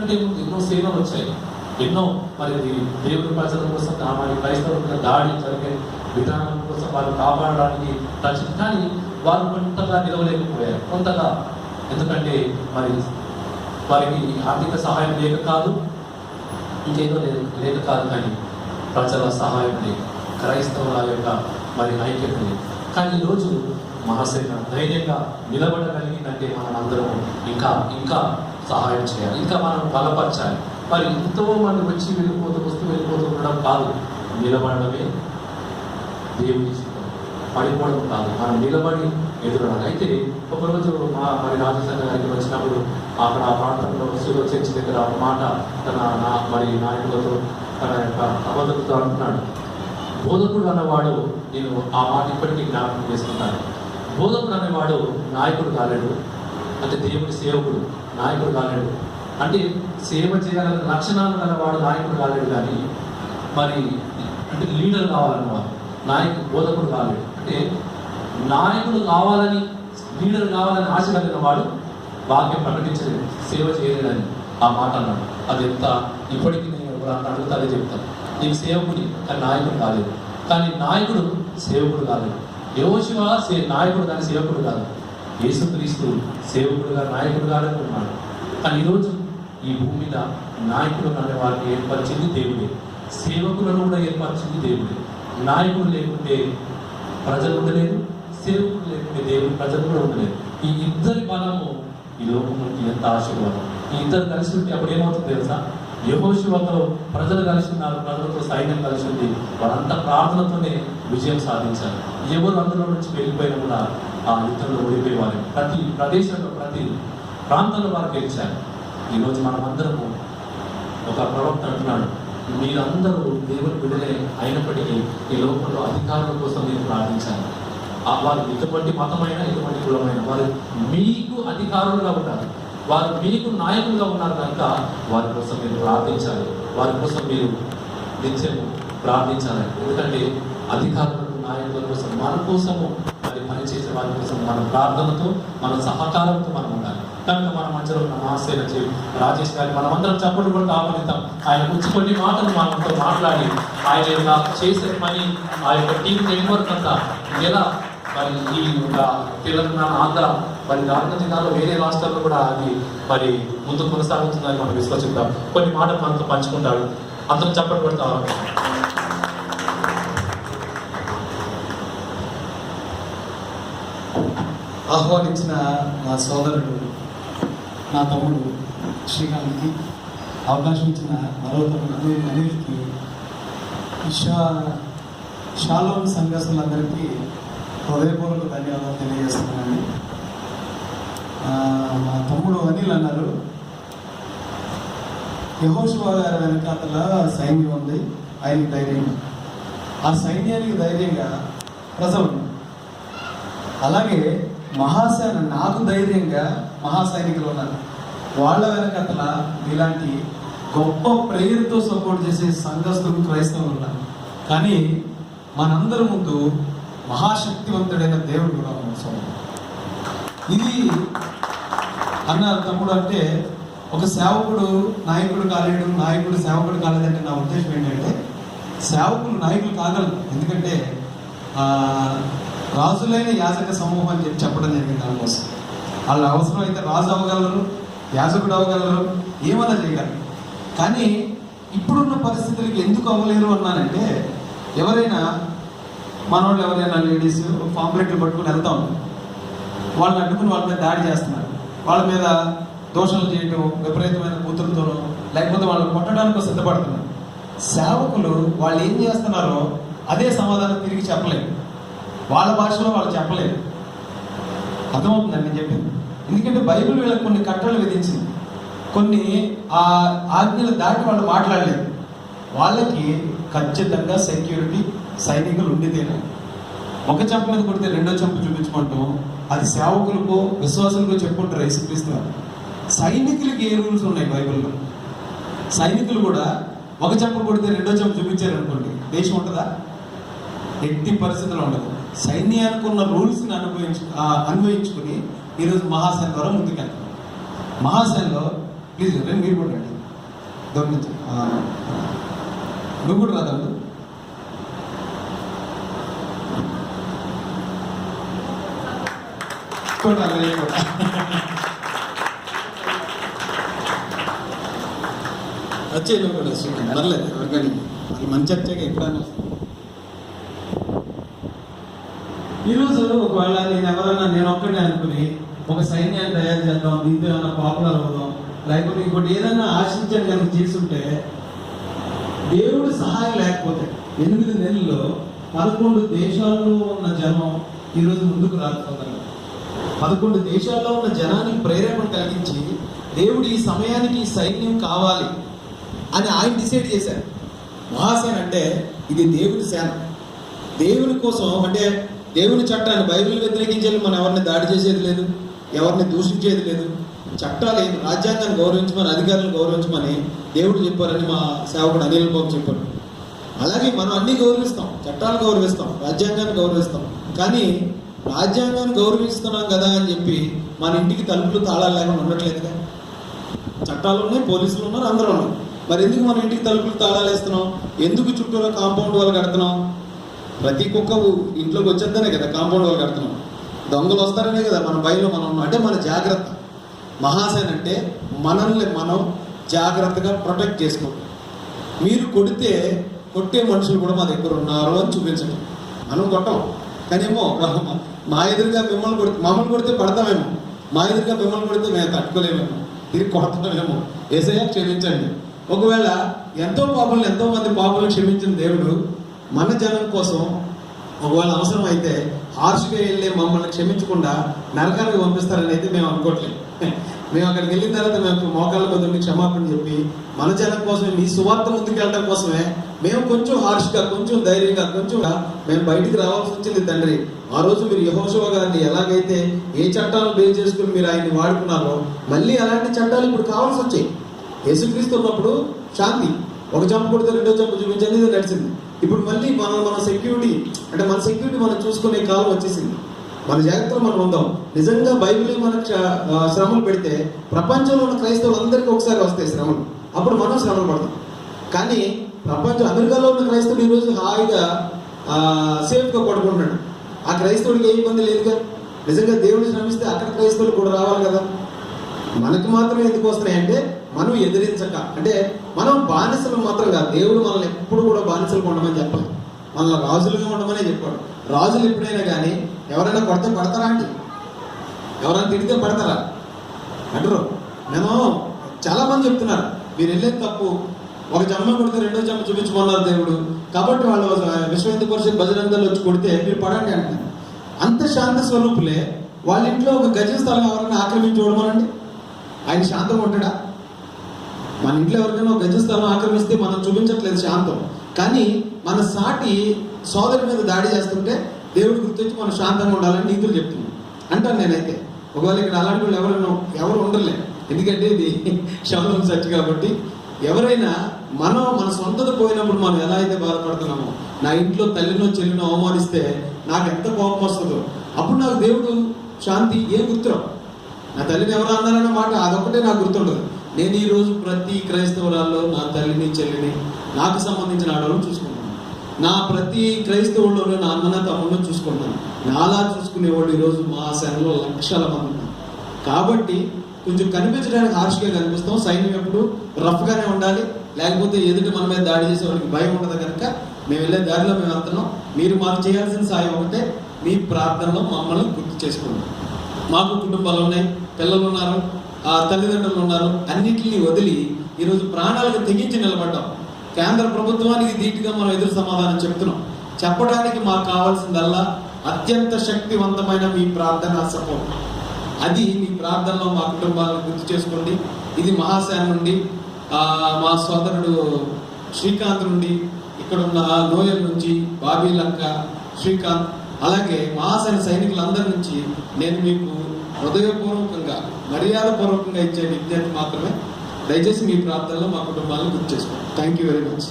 అంతకంటే ముందు ఎన్నో సేవలు వచ్చాయి. ఎన్నో మరి దేవుని ప్రజల కోసం ఆ మరి క్రైస్తవుల దాడి జరిగే విధానం కోసం వారు కాపాడడానికి రచన కానీ వారు కొంతగా నిలవలేకపోయారు. కొంతగా. ఎందుకంటే మరి వారికి ఆర్థిక సహాయం లేక కాదు ఇంకేదో లేదు లేక కాదు కానీ ప్రజల సహాయం లేదు. క్రైస్తవుల యొక్క మరి ఐక్యత లేదు. కానీ ఈరోజు మహాసేన ధైర్యంగా నిలబడగలిగిందంటే మనం అందరం ఇంకా ఇంకా సహాయం చేయాలి. ఇంకా మనం బలపరచాలి. మరి ఎంతో మంది వచ్చి వెళ్ళిపోతూ వస్తూ వెళ్ళిపోతూ ఉండడం కాదు. నిలబడమే దేవుని పడిపోవడం కాదు. మనం నిలబడి ఎదురడాలి అయితే ఒకరోజు మా మరి రాజశేఖర గారికి వచ్చినప్పుడు అక్కడ ఆ ప్రాంతంలో శిలో చర్చి దగ్గర ఒక మాట తన నా మరి నాయకులతో తన యొక్క అబద్ధతతో అంటున్నాడు. బోధకుడు అన్నవాడు నేను ఆ మాట ఇప్పటికీ జ్ఞాపకం చేసుకుంటాను. బోధకుడు అనేవాడు నాయకుడు కాలేడు. అంటే దేవుడి సేవకుడు నాయకుడు కాలేడు. అంటే సేవ చేయాలనే లక్షణాలు గలవాడు నాయకుడు కాలేడు కానీ మరి అంటే లీడర్ కావాలన్నమాట నాయకుడు బోధకుడు కాలేడు. అంటే నాయకుడు కావాలని లీడర్ కావాలని ఆశ కలిగిన వాడు వాక్యం ప్రకటించలేదు సేవ చేయలేదని ఆ మాట అన్నాడు. అది ఎంత? ఇప్పటికీ నేను ఎవరన్నా అడిగితే అదే చెప్తాను నీకు సేవకుడి కానీ నాయకుడు కాలేదు. కానీ నాయకుడు సేవకుడు కాలేదు. యోశివ సే నాయకుడు కానీ సేవకుడు కాదు. యేసుక్రీస్తు సేవకుడుగా నాయకుడుగా అనుకున్నాడు కానీ ఈరోజు ఈ భూమి మీద నాయకుడు అనే వారిని ఏర్పరిచింది దేవుడే. సేవకులను కూడా ఏర్పరిచింది దేవుడే. నాయకుడు లేకుంటే ప్రజలు ఉండలేదు సేవకుడు లేకుంటే దేవుడు ప్రజలు కూడా ఉండలేదు ఈ ఇద్దరి బలము ఈ లోకముకి ఎంత ఆశీర్వాదం. ఈ ఇద్దరు కలిసి ఉంటే అప్పుడు ఏమవుతుంది తెలుసా? యహోశివతో ప్రజలు కలిసి ఉన్నారు ప్రజలతో సైన్యం కలిసి ఉంది. వారంతా ప్రార్థనతోనే విజయం సాధించారు. ఎవరు అందులో నుంచి వెళ్ళిపోయినా కూడా ఆ యుద్ధంలో ఓడిపోయేవారు ప్రతి ప్రదేశంలో ప్రతి ప్రాంతంలో వారు గెలిచారు. ఈరోజు మనం అందరము ఒక ప్రవక్త అంటున్నాడు మీరందరూ దేవుని బిడ్డలే అయినప్పటికీ ఈ లోకంలో అధికారుల కోసం మీరు ప్రార్థించాలి. ఆ వారు ఎటువంటి మతమైన ఎటువంటి కులమైన వారు మీకు అధికారులుగా ఉన్నారు. వారు మీకు నాయకులుగా ఉన్నారు కనుక వారి కోసం మీరు ప్రార్థించాలి. వారి కోసం మీరు నిత్యము ప్రార్థించాలి. ఎందుకంటే అధికారులకు నాయకుల కోసం మన కోసము చేసే వారి కోసం మన ప్రార్థనతో మన సహకారంతో మనం ఉండాలి. కనుక మన మధ్యలో ఉన్న మహాసేన చే- రాజేష్ గారి మనమందరం చప్పట్లు కూడా ఆహ్వానిద్దాం ఆయన వచ్చి కొన్ని మాటలు మనతో మాట్లాడి ఆయన యొక్క చేసే పని ఆ యొక్క టీం నెట్వర్క్ అంతా ఎలా? మరి ఈ యొక్క తెలంగాణ ఆంధ్ర మరి రానున్న జిల్లాలో వేరే రాష్ట్రాల్లో కూడా అది మరి ముందు కొనసాగుతుందని మనం విశ్వసిద్దాం. కొన్ని మాటలు మనతో పంచుకుంటాడు. అందరం చప్పట్లు పెడతాం ఆహ్వానించిన నా సోదరుడు నా తమ్ముడు శ్రీకాంత్కి అవకాశం ఇచ్చిన మరో తమ్ముడు అనిల్కి షా షాలోన్ సంఘస్థులందరికీ హృదయపూర్వక ధన్యవాదాలు తెలియజేస్తున్నానండి మా తమ్ముడు అనిల్ అన్నారు. యహోషువా గారి వెనకాతల సైన్యం ఉంది ఆయనకి ధైర్యం. ఆ సైన్యానికి ధైర్యంగా ప్రజలు అలాగే మహాసేన నాకు ధైర్యంగా మహాసైనికులు ఉన్నారు వాళ్ళ వెనకతల ఇలాంటి గొప్ప ప్రేయర్తో సపోర్ట్ చేసే సంఘస్థులు క్రైస్తవులు ఉన్నారు. కానీ మనందరి ముందు మహాశక్తివంతుడైన దేవుడు కూడా ఇది అన్న తమ్ముడు అంటే ఒక సేవకుడు నాయకుడు కాలేడు నాయకుడు సేవకుడు కాలేదంటే నా ఉద్దేశం ఏంటంటే సేవకులు నాయకులు కాగలరు. ఎందుకంటే రాజులైన యాజక సమూహం అని చెప్పి చెప్పడం జరిగింది దానికోసం వాళ్ళ అవసరం అయితే రాజు అవ్వగలరు యాజకుడు అవ్వగలరు ఏమన్నా చేయగలరు. కానీ ఇప్పుడున్న పరిస్థితులకి ఎందుకు అవ్వలేరు అన్నానంటే ఎవరైనా మనోళ్ళు ఎవరైనా లేడీస్ పాంప్లెట్లు పట్టుకుని వెళ్తా ఉంటారు. వాళ్ళని అడ్డుకుని వాళ్ళ మీద దాడి చేస్తున్నారు. వాళ్ళ మీద దోషాలు చేయటం విపరీతమైన కూతురుతోనో లేకపోతే వాళ్ళని కొట్టడానికి సిద్ధపడుతున్నారు. సేవకులు వాళ్ళు ఏం చేస్తున్నారో అదే సమాధానం తిరిగి చెప్పలేము వాళ్ళ భాషలో వాళ్ళు చెప్పలేరు అర్థమవుతుందండి నేను చెప్పింది? ఎందుకంటే బైబిల్ వీళ్ళకి కొన్ని కట్టలు విధించింది. కొన్ని ఆ ఆజ్ఞలు దాటి వాళ్ళు మాట్లాడలేదు. వాళ్ళకి ఖచ్చితంగా సెక్యూరిటీ సైనికులు ఉండితేనే. ఒక చెంప మీద కొడితే రెండో చెంప చూపించుకుంటాం అది సేవకులకు విశ్వాసులకు చెప్పుకుంటారు యేసుక్రీస్తు సైనికులకి ఏ రూల్స్ ఉన్నాయి బైబిల్లో? సైనికులు కూడా ఒక చెంప కొడితే రెండో చెంప చూపించారు అనుకోండి దేశం ఉంటుందా? ఎట్టి పరిస్థితుల్లో ఉండదు. సైన్యానికి ఉన్న రూల్స్ని అనుభవించు ఆ, అన్వయించుకుని ఈరోజు మహాసేన ద్వారా ముందుకెళ్తాం. మహాసేనలో ప్లీజ్ రండి మీరు కూడా రండి. గమనించు నువ్వు కూడా రా కూడా. వచ్చే కూడా చూడండి పర్లేదు ఎవరికని. మంచి వచ్చాక ఎప్పుడైనా ఈరోజు ఒకవేళ నేను ఎవరైనా నేను ఒక్కడే అనుకుని ఒక సైన్యాన్ని తయారు చేద్దాం దీంతో ఏమైనా పాపులర్ అవుదాం లేకపోతే ఇంకోటి ఏదైనా ఆశించాను కనుక చేసుంటే దేవుడు సహాయం లేకపోతే ఎనిమిది నెలల్లో పదకొండు దేశాల్లో ఉన్న జనం ఈరోజు ముందుకు రాకపోతారు. పదకొండు దేశాల్లో ఉన్న జనానికి ప్రేరేపణ కలిగించి దేవుడు ఈ సమయానికి ఈ సైన్యం కావాలి అని ఆయన డిసైడ్ చేశారు. మహాసేన అంటే ఇది దేవుడి సేన. దేవుని కోసం అంటే దేవుని చట్టాన్ని బైబిల్ వ్యతిరేకించేది మనం ఎవరిని దాడి చేసేది లేదు ఎవరిని దూషించేది లేదు. చట్టాలు ఏమి రాజ్యాంగాన్ని గౌరవించమని అధికారులను గౌరవించమని దేవుడు చెప్పారని మా సేవకుడు అనిల్ బాబు చెప్పారు. అలాగే మనం అన్ని గౌరవిస్తాం చట్టాలు గౌరవిస్తాం రాజ్యాంగాన్ని గౌరవిస్తాం. కానీ రాజ్యాంగాన్ని గౌరవిస్తున్నాం కదా అని చెప్పి మన ఇంటికి తలుపులు తాళాలు లేకుండా ఉండట్లేదుగా చట్టాలు ఉన్నాయి పోలీసులు ఉన్నారు అందరూ ఉన్నారు. మరి ఎందుకు మన ఇంటికి తలుపులు తాళాలు వేస్తున్నాం? ఎందుకు చుట్టూరా కాంపౌండ్ వాళ్ళు కడుతున్నాం? ప్రతి కుక్క ఇంట్లోకి వచ్చేద్దనే కదా కాంపౌండ్ వాళ్ళు కడుతున్నాం దొంగలు వస్తారనే కదా మన బయలు మనం ఉన్నాం. అంటే మన జాగ్రత్త. మహాసేన అంటే మనల్ని మనం జాగ్రత్తగా ప్రొటెక్ట్ చేసుకోవడం మీరు కొడితే కొట్టే మనుషులు కూడా మా దగ్గర ఉన్నారు అని చూపించడం. మనం కొట్టం. కానేమో మా ఎదురుగా మిమ్మల్ని కొడితే మమ్మల్ని కొడితే పడతామేమో. మా ఎదురుగా మిమ్మల్ని కొడితే మేము తట్టుకోలేమేమో. తిరిగి కొడతామేమో. ఏసయ్య క్షమించండి. ఒకవేళ ఎంతో పాపలను ఎంతో మంది పాపలను క్షమించిన దేవుడు మన జనం కోసం ఒకవేళ అవసరం అయితే హార్ష్గా వెళ్ళి మమ్మల్ని క్షమించకుండా నరకానికి పంపిస్తారని అయితే మేము అనుకోవట్లేదు మేము అక్కడికి వెళ్ళిన తర్వాత మేము మోకాళ్ళ మీద ఉండి క్షమాపణ చెప్పి మన జనం కోసమే మీ సువార్త ముందుకెళ్ళడం కోసమే మేము కొంచెం హార్ష్గా కొంచెం ధైర్యంగా కొంచెం మేము బయటికి రావాల్సి వచ్చింది తండ్రి. ఆ రోజు మీరు యహోశివ గారిని ఎలాగైతే ఏ చట్టాలను బేస్ చేసుకుని మీరు ఆయన్ని వాడుకున్నారో మళ్ళీ అలాంటి చట్టాలు ఇప్పుడు కావాల్సి వచ్చాయి. యేసుక్రీస్తు ఉన్నప్పుడు శాంతి. ఒక జంప్ కొడితే రెండో జంప్ చూపించండి నడిచింది. ఇప్పుడు మళ్ళీ మనం మన సెక్యూరిటీ అంటే మన సెక్యూరిటీ మనం చూసుకునే కాలం వచ్చేసింది. మన జాగ్రత్తలో మనం ఉందాం. నిజంగా బైబిల్ మన శ్రమలు పెడితే ప్రపంచంలో ఉన్న క్రైస్తవులందరికీ ఒకసారి వస్తాయి శ్రమలు. అప్పుడు మనం శ్రమలు పడతాం. కానీ ప్రపంచం అమెరికాలో ఉన్న క్రైస్తవుడు ఈరోజు హాయిగా సేఫ్గా పడుకుంటున్నాడు. ఆ క్రైస్తవుడికి ఏ ఇబ్బంది లేదుగా? నిజంగా దేవుడిని శ్రమిస్తే అక్కడ క్రైస్తవులు కూడా రావాలి కదా? మనకి మాత్రం ఎందుకు వస్తున్నాయి అంటే మనం ఎదిరించక అంటే మనం బానిసలు మాత్రం కాదు దేవుడు మనల్ని ఎప్పుడు కూడా బానిసలు ఉండమని చెప్పాలి మనల్ని రాజులుగా ఉండమనే చెప్పాడు. రాజులు ఎప్పుడైనా కానీ ఎవరైనా కొడితే పడతారా అండి? ఎవరైనా తిడితే పడతారా? అంటారు. నేను చాలామంది చెప్తున్నారు మీరు వెళ్ళేది తప్పు. ఒక జన్మ కొడితే రెండో జన్మ చూపించుకున్నారు దేవుడు. కాబట్టి వాళ్ళు విశ్వ పరిషత్ భజనందలు వచ్చి కొడితే మీరు పడండి అంటారు. అంత శాంత స్వరూపులే వాళ్ళ ఇంట్లో ఒక గజ స్థలం ఎవరైనా ఆక్రమించి చూడమనండి? ఆయన శాంతంగా ఉంటాడా? మన ఇంట్లో ఎవరికైనా గజ స్థలం ఆక్రమిస్తే మనం చూపించట్లేదు శాంతం. కానీ మన సాటి సోదరి మీద దాడి చేస్తుంటే దేవుడు గుర్తొచ్చి మనం శాంతంగా ఉండాలని నీతులు చెప్తున్నాను అంటాను నేనైతే. ఒకవేళ ఇక్కడ అలాంటి వాళ్ళు ఎవరైనా ఎవరు ఉండలే ఎందుకంటే ఇది శవనం సచ్ కాబట్టి ఎవరైనా మనం మన సొంతది పోయినప్పుడు మనం ఎలా అయితే బాధపడుతున్నామో నా ఇంట్లో తల్లినో చెల్లినో అవమానిస్తే నాకు ఎంత కోపం వస్తుందో అప్పుడు నాకు దేవుడు శాంతి ఏం గుర్తురావు? నా తల్లిని ఎవరు అన్నారన్న మాట అదొకటే నాకు గుర్తుండదు. నేను ఈరోజు ప్రతి క్రైస్తవురాల్లో నా తల్లిని చెల్లిని నాకు సంబంధించిన ఆడవాళ్ళని చూసుకుంటాను నా ప్రతి క్రైస్తవుల్లో నా అన్న తమ్ముళ్ళని చూసుకుంటాను నాలా చూసుకునేవాళ్ళు ఈరోజు మా శరణలో లక్షల మంది ఉన్నారు. కాబట్టి కొంచెం కనిపించడానికి హార్ష్గా కనిపిస్తాం. సైన్యం ఎప్పుడు రఫ్గానే ఉండాలి. లేకపోతే ఎదుటి మన మీద దాడి చేసే వాళ్ళకి భయం ఉండదు కనుక మేము వెళ్ళే దారిలో మేము వెళ్తున్నాం. మీరు మాకు చేయాల్సిన సాయం ఒకటే. మీ ప్రార్థనలో మమ్మల్ని గుర్తు చేసుకోండి. మాకు కుటుంబాలు ఉన్నాయి పిల్లలు ఉన్నారు. తల్లిదండ్రులు ఉన్నారు. అన్నిటిని వదిలి ఈరోజు ప్రాణాలకు తెగించి నిలబడ్డాం. కేంద్ర ప్రభుత్వానికి ధీటుగా మనం ఎదురు సమాధానం చెప్తున్నాం. చెప్పడానికి మాకు కావాల్సిందల్లా అత్యంత శక్తివంతమైన మీ ప్రార్థన సపోర్ట్. అది మీ ప్రార్థనలో మా కుటుంబాలను గుర్తు చేసుకోండి. ఇది మహాశాన్ నుండి మా సోదరుడు శ్రీకాంత్ నుండి ఇక్కడ ఉన్న నోయల్ నుంచి బాబీ లంక శ్రీకాంత్ అలాగే మహాసేన సైనికులందరి నుంచి నేను మీకు హృదయపూర్వకంగా మర్యాదపూర్వకంగా ఇచ్చే విద్యను మాత్రమే దయచేసి మీ ప్రార్థనలో మా కుటుంబాలను గుర్తు చేసుకోండి. Thank you very much